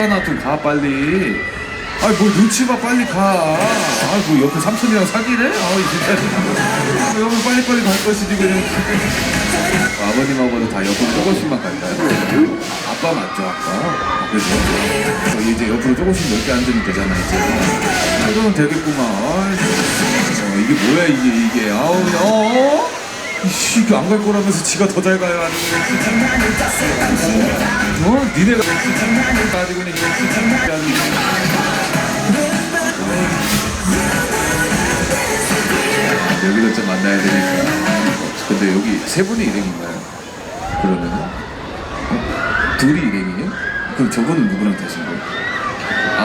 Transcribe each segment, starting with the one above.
왔잖아 좀 가 빨리 아이 뭐 눈치 봐 빨리 가 아이고 옆에 삼촌이랑 사귀래? 아이 진짜 여기 빨리빨리 갈 것이지 그냥 아버님하고는 다 옆으로 조금씩만 갈까요? 아빠 맞죠 아빠 아, 그죠? 저희 이제 옆으로 조금씩 넓게 앉으면 되잖아 이제 아, 이러면 되겠구만 아이, 어, 이게 뭐야 이게 이게 아우 어? 이거 안갈 거라면서 지가 더 잘 가요 아니면 어? 니네가 가지고 있는 이거 여기도 좀 만나야 되니까 근데 여기 세 분이 일행인가요? 그러면은 어? 둘이 일행이에요? 그럼 저분은 누구랑 타신 거예요?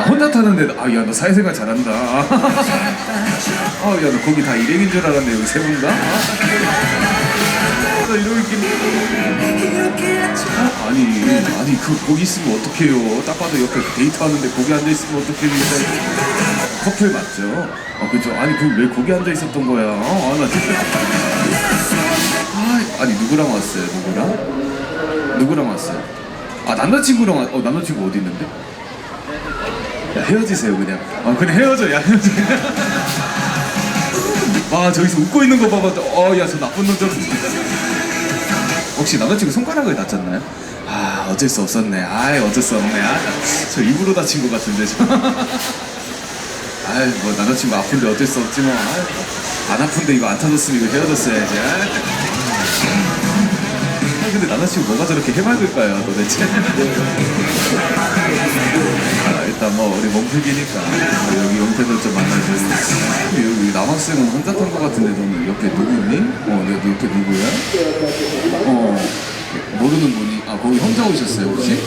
아 혼자 타는데 아야 너 사회생활 잘한다 아야 너 거기 다 일행인 줄 알았네 여기 세 분 다? 아? 아니 아니 그 거기 있으면 어떡해요 딱 봐도 옆에 데이트하는데 거기 앉아있으면 어떡해 진짜 커플 맞죠? 아 그죠 아니 그 왜 거기 앉아있었던 거야 어, 아, 나 진짜 아, 아니 누구랑 왔어요 누구랑? 누구랑 왔어요? 아 남자친구랑 왔... 어 남자친구 어디 있는데? 야 헤어지세요 그냥. 아 그냥 헤어져 야 헤어져. 아 저기서 웃고 있는 거 봐봐 어야 저 나쁜 놈 좀 혹시 남자친구 손가락을 다쳤나요? 아 어쩔 수 없었네. 아이 어쩔 수 없네. 아, 저 입으로 다친 것 같은데 저. 아이 뭐 남자친구 아픈데 어쩔 수 없지 뭐안 아픈데 이거 안 타줬으면 이거 헤어졌어야지 근데 남자친구 뭐가 저렇게 해맑을까요 도대체? 아, 일단 뭐 우리 몸풀기니까 뭐 여기 용태도 좀 만나주고 여기 남학생은 혼자 탄 것 같은데 너는 옆에 누구 있니? 어내 옆에 누구야? 어 모르는 분이 아 거기 혼자 오셨어요 혹시?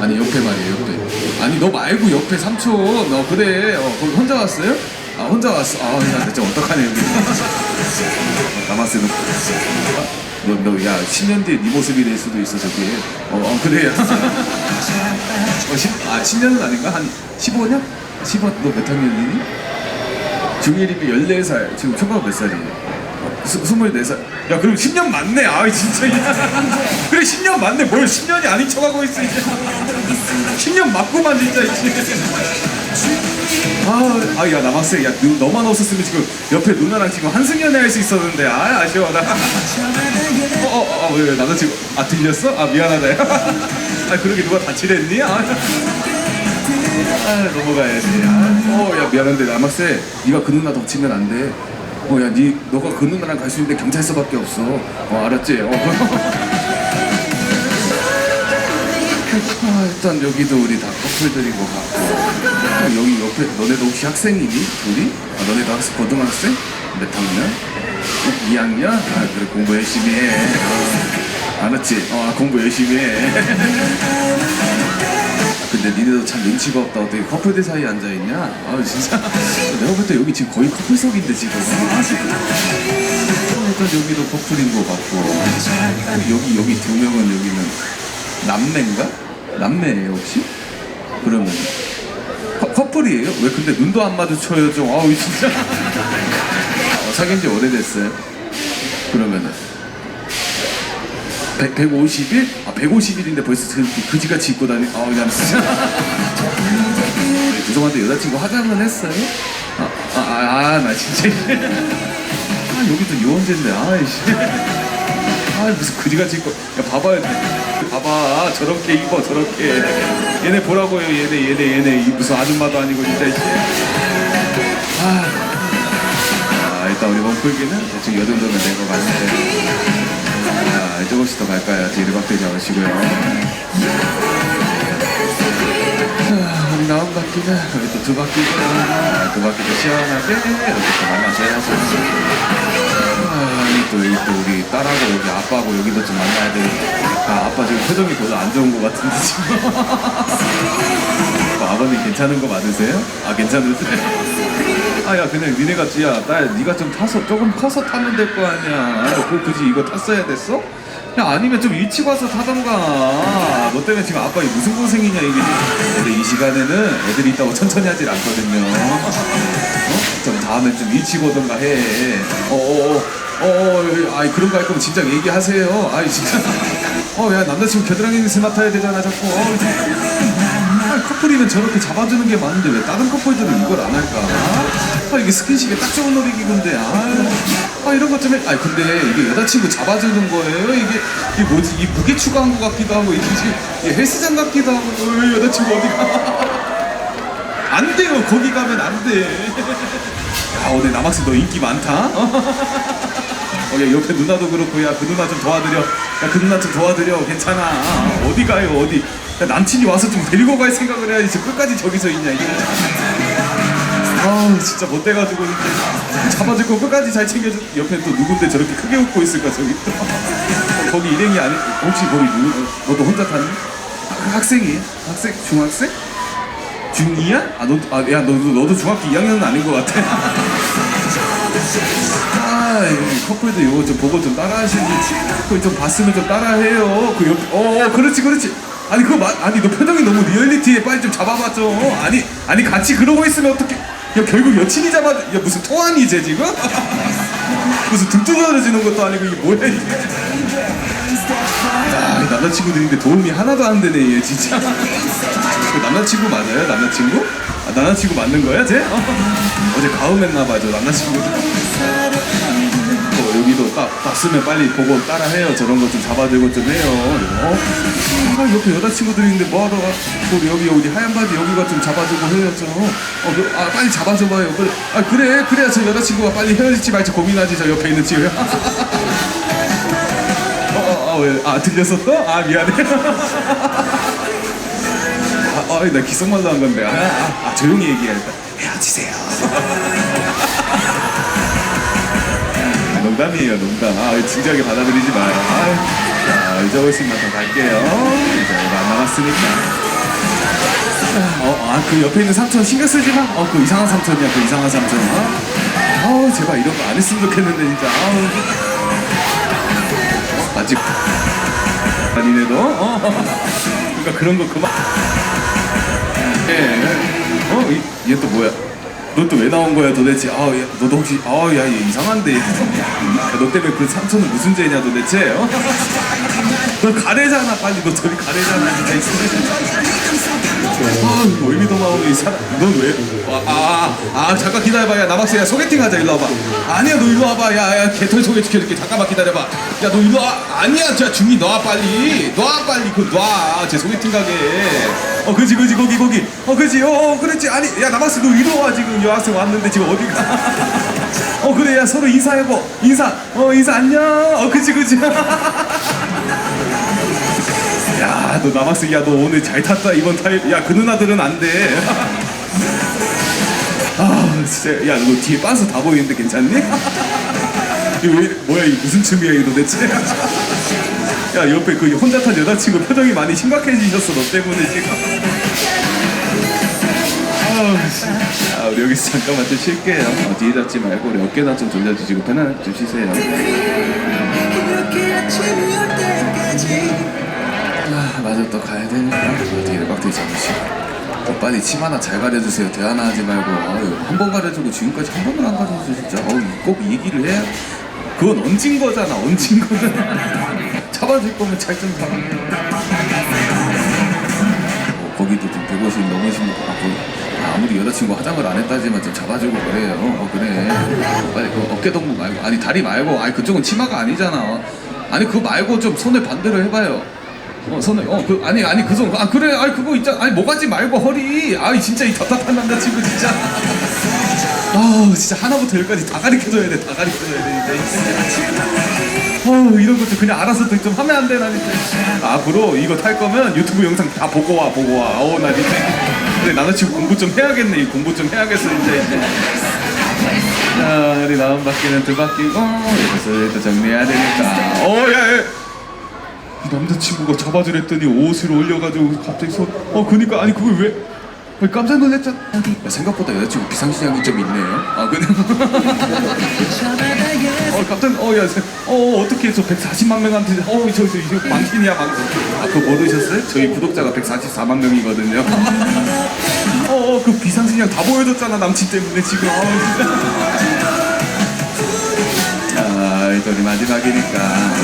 아니 옆에 말이에요 옆에 아니 너 말고 옆에 삼촌 너 그래 어 거기 혼자 왔어요? 아 혼자 왔어 아야 진짜 어떡하냐 여기 남았어요 너 너 야 10년 뒤에 네 모습이 될 수도 있어 저기. 어, 어 그래 어, 10, 아 10년은 아닌가? 한 15년? 15, 너몇 학년이니? 중1이면 14살. 지금 초등학교 몇? 스, 24살. 야 그럼 10년 맞네. 아이 진짜. 그래 10년 맞네. 뭘 10년이 아닌 척하고 있어 이제. 10년 맞고만 진짜 이제 아, 아, 야, 남학생, 야, 너, 너만 없었으면 지금 옆에 누나랑 지금 한승연애 할 수 있었는데, 아, 아쉬워, 나. 어, 어, 어, 왜, 왜, 남자친구, 아, 들렸어? 아, 미안하다, 야. 아, 그러게 누가 다치랬니? 아, 아 넘어가야지. 아, 어, 야, 미안한데, 남학생, 네가 그 누나 덮치면 안 돼. 어, 야, 니, 너가 그 누나랑 갈 수 있는데 경찰서밖에 없어. 어, 알았지? 어. 아, 일단 여기도 우리 다 커플들인 것 같고 아, 여기 옆에 너네도 혹시 학생이니? 둘이? 아, 너네도 학생, 고등학생? 몇 학년? 어, 2학년? 아 그래 공부 열심히 해 아, 알았지? 어 아, 공부 열심히 해 아, 근데 니네도 참 눈치가 없다 어떻게 커플들 사이에 앉아있냐? 아 진짜 내가 볼 때 여기 지금 거의 커플석인데 지금 아, 지금. 일단 여기도 커플인 것 같고 여기 여기 두 명은 여기는 남매인가? 남매예요 혹시? 그러면 커, 커플이에요? 왜 근데 눈도 안 마주쳐요 좀 아우 진짜 어, 사귄 지 오래됐어요? 그러면은 100, 150일? 아 150일인데 벌써 그, 그지같이 입고 다니 아우 그냥 죄송한데 여자친구 화장은 했어요? 아아나 아, 아, 나 진짜 아 여기도 유원재인데 아이씨 아 무슨 그지같이 입고 야 봐봐요 봐봐 저렇게 입어 저렇게. 얘네 보라고요 얘네 얘네 얘네. 이 무슨 아줌마도 아니고 진짜 이게. 아, 아 일단 우리 몸풀기는 대충 요 정도면 된 것 같은데. 자 조금씩 더 갈까요? 뒤로 박대지 않으시고요. 자 우리 나온 바퀴는 우리 또두 바퀴고 두 바퀴도 시원하게 이렇게 또 만나셔야죠 아니 또, 여기 또 우리 딸하고 여기 아빠하고 여기도 좀 만나야 되고 아 아빠 지금 표정이 별로 안 좋은 것 같은데 지금 아, 아버님 괜찮은 거 맞으세요? 아 괜찮으세요? 아야 그냥 니네가 야딸 네가 좀 타서 조금 커서 타면 될 거 아니야 그 굳이 이거 탔어야 됐어? 야 아니면 좀 일찍 와서 타던가. 너 때문에 지금 아빠 무슨 고생이냐 이게. 근데 이 시간에는 애들이 있다고 천천히 하질 않거든요. 어? 좀 다음에 좀 일찍 오던가 해. 어어어. 어어 아이 그런 거 할 거면 진작 얘기하세요. 아이 진짜. 어 야 남자친구 겨드랑이 냄새 맡아야 되잖아 자꾸. 어, 커플이면 저렇게 잡아주는 게 맞는데 왜 다른 커플들은 이걸 안 할까? 아, 이게 스킨십에 딱 좋은 놀이기구인데, 아, 아 이런 것좀 해. 아, 근데 이게 여자친구 잡아주는 거예요? 이게, 이게 뭐지? 이 무게 추가한 것 같기도 하고, 이게 지금 헬스장 같기도 하고, 왜 여자친구 어디가? 안 돼요, 거기 가면 안 돼. 야, 오늘 남학생 너 인기 많다? 어, 야, 옆에 누나도 그렇고, 야, 그 누나 좀 도와드려. 야, 그 누나 좀 도와드려. 괜찮아. 아, 어디 가요, 어디. 야, 남친이 와서 좀 데리고 갈 생각을 해야지. 저 끝까지 저기서 있냐, 이게. 아 진짜 못돼가지고, 거 끝까지 잘 챙겨줘. 옆에 또 누군데 저렇게 크게 웃고 있을까, 저기 또. 어, 거기 일행이 아니, 혹시 거기 누구, 어, 너도 혼자 탔니? 아, 학생이에요? 학생? 중학생? 중2야? 아, 너, 아, 야, 너도, 너도 중학교 2학년은 아닌 것 같아. 아, 이 커플도 이거 좀 보고 좀 따라하시지. 그거 좀 봤으면 좀 따라해요. 그 옆, 어, 어, 그렇지, 그렇지. 아니, 그거 마, 아니, 너 표정이 너무 리얼리티에 빨리 좀 잡아봐, 좀. 아니, 아니, 같이 그러고 있으면 어떡해. 야, 결국 여친이 잡아, 야, 무슨 토한이 쟤 지금? 무슨 등 뜯어지는 것도 아니고, 이게 뭐야, 이게. 아, 이 남자친구들인데 도움이 하나도 안 되네, 얘 진짜. 그 남자친구 맞아요? 남자친구? 아, 남자친구 맞는 거야, 쟤? 어? 어제 가음했나봐, 저 남자친구. 어, 여기도 딱, 딱 쓰면 빨리 보고 따라해요. 저런 거좀 잡아들고 좀 해요. 어? 아, 옆에 여자친구들이 있는데 뭐하다가, 우리 여기, 여기 하얀 바지 여기가 좀 잡아주고 좀. 어, 그, 아, 빨리 잡아줘봐요. 그래, 아, 그래, 그래야 저 여자친구가 빨리 헤어질지 말지 고민하지, 저 옆에 있는 친구야. 어, 어, 어, 왜? 아, 들렸어 또? 아, 미안해. 아, 어, 나 기성말로 한 건데. 아, 아, 아, 조용히 얘기해야겠다. 헤어지세요. 농담이에요, 농담. 아, 진지하게 받아들이지 마요. 아, 자, 훨씬만 더 갈게요. 이제 얼마 안 남았으니까. 어, 아, 그 옆에 있는 삼촌 신경 쓰지 마. 어, 그 이상한 삼촌이야, 그 이상한 삼촌. 어? 아우, 제발 이런 거 안 했으면 좋겠는데, 진짜. 아우. 어, 아직. 아니네도. 어, 그러니까 그런 거 그만. 예. 어, 얘 또 뭐야? 너 또 왜 나온 거야 도대체? 아, 야, 너도 혹시 아, 야, 얘 이상한데. 야, 너 때문에 그 삼촌은 무슨 죄냐 도대체? 어? 너 가래잖아, 빨리 너 저리 가래잖아, 진짜. 아, 뭐 의미도 마오는 이 사람. 넌 왜? 아, 아, 아, 아, 잠깐 기다려봐. 야, 남학생야 소개팅 하자. 일로 와봐. 아니야, 너 일로 와봐. 야, 야, 개털 소개시켜줄게. 잠깐만 기다려봐. 야, 너 일로 와. 아니야, 저 중이 놔 빨리. 놔 빨리. 그 놔. 제 소개팅 가게. 어, 그지, 그지, 거기, 거기. 어, 그지. 어, 어, 그렇지. 아니, 야, 남학생 너 이리 와 지금 여학생 왔는데 지금 어디가? 어, 그래. 야, 서로 인사해보. 인사. 어, 인사 안녕. 어, 그지, 그지. 야, 너 남학생, 야, 너 오늘 잘 탔다 이번 타일. 야, 그 누나들은 안 돼. 아, 진짜, 야, 너 뒤에 빤스 다 보이는데 괜찮니? 이거 왜, 뭐야, 이 무슨 춤이야, 이거 도대체? 야, 옆에 그 혼자 탄 여자친구 표정이 많이 심각해지셨어, 너 때문에 지금. 아, 우리 여기서 잠깐만 좀 쉴게요. 어, 뒤에 잡지 말고 우리 어깨나 좀 돌려주시고 편안하게 좀 쉬세요. 이렇게 아침이 올 때까지 또 가야 되니까. 뒤를 빡대기 잡으시고. 더 빨리 침 하나 잘 가려주세요. 대하나 하지 말고. 한 번 가려주고 지금까지 한 번을 안 가려줘 진짜. 어우 꼭 얘기를 해야 그건 얹은 거잖아 얹은 거잖아 잡아줄 거면 잘좀 잡아요 어, 거기도 좀 150 넘으신 것 같고. 아, 아무리 여자친구 화장을 안 했다지만 좀 잡아주고 그래요. 어 그래. 빨리 그 어깨 동무 말고. 아니 다리 말고. 아니 그쪽은 치마가 아니잖아. 아니 그거 말고 좀 손을 반대로 해봐요 어 손을 어그 아니 아니 그손아 그래. 아니 그거 있잖아. 아니 모가지 말고 허리. 아이 진짜 이 답답한 남자친구 진짜. 아우 진짜 하나부터 열까지 다 가르쳐줘야 돼다 가르쳐줘야 돼 진짜 어우 이런 것도 그냥 알아서 좀 하면 안 되나 진짜 아, 앞으로 이거 탈 거면 유튜브 영상 다 보고 와 보고 와. 어우 나 진짜 근데 남자친구 공부 좀 해야겠네. 이 공부 좀 해야겠어 이제 이제. 자 우리 나온 바퀴는 두 바퀴고 이것을 또 정리해야 되니까. 어야 야. 남자친구가 잡아주랬더니 옷을 올려가지고 갑자기 손, 어, 그니까, 아니, 그걸 왜, 왜 깜짝 놀랐잖아. 야, 생각보다 여자친구 비상시장이 좀 있네요. 아, 그냥. 어, 깜짝, 어, 야, 세- 어, 어떻게 저 140만 명한테, 어, 저, 저, 이거 망신이야, 망신. 아, 그거 모르셨어요? 저희 구독자가 144만 명이거든요. 어, 어, 그 비상시장 다 보여줬잖아, 남친 때문에 지금. 어, 진짜. 우리 마지막이니까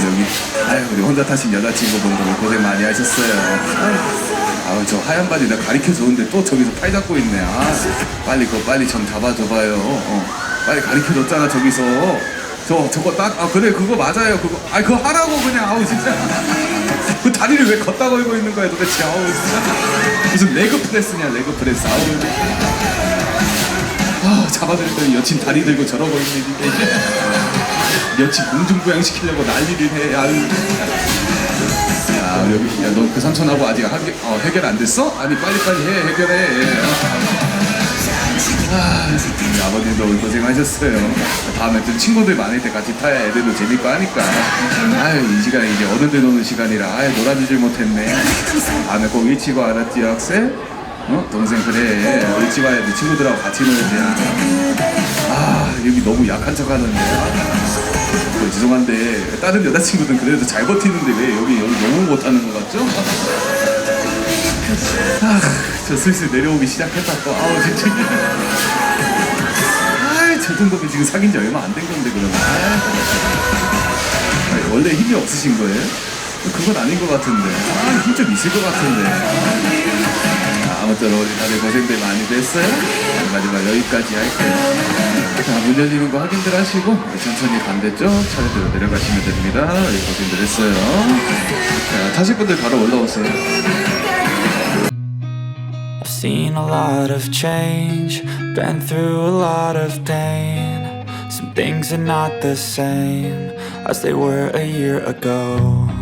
여기 아유 우리 혼자 타신 여자친구 분들 고생 많이 하셨어요. 아유, 아, 저 하얀 바지 내가 가리켜 줬는데 또 저기서 팔 잡고 있네. 아, 빨리 그거 빨리 좀 잡아줘봐요. 어, 빨리 가리켜 줬잖아 저기서. 저 저거 딱 아 그래 그거 맞아요 그거 아 그거 하라고 그냥 아우 진짜 그 다리를 왜 걷다 걸고 있는 거야 도대체 아우 진짜 무슨 레그 프레스냐 레그 프레스 아우 아 잡아드렸더니 여친 다리 들고 저러고 있는 게 여친 공중부양 시키려고 난리를 해. 아유. 야 여기 야 너 그 삼촌하고 아직 하게, 어, 해결 안 됐어? 아니 빨리빨리 해 해결해. 아, 아버님도 오늘 고생하셨어요. 다음에 또 친구들 많을 때 같이 타야 애들도 재밌고 하니까. 아유 이 시간에 이제 어른들 노는 시간이라. 아유 놀아주질 못했네. 다음에 꼭와 알았지 학생? 어? 동생 그래. 일찍 와야 돼 친구들하고 같이 놀지. 아 여기 너무 약한 척 하는데. 그, 죄송한데 다른 여자친구들은 그래도 잘 버티는데 왜 여기 여기 너무 못하는 것 같죠? 아, 저 슬슬 내려오기 시작했다 또 아우 진짜. 아저 정도면 지금 사귄 지 얼마 안 된 건데 그러면. 아, 원래 힘이 없으신 거예요? 그건 아닌 것 같은데. 아, 힘 좀 있을 것 같은데. 아, 아무튼 우리 다들 고생들 많이 됐어요 마지막 여기까지 할게요 자, 문 열리는 거 확인들 하시고 천천히 반대쪽 차례대로 내려가시면 됩니다. 여기 고생들 했어요. 자, 타실 분들 바로 올라오세요. Seen a lot of change, been through a lot of pain. Some things are not the same as they were a year ago.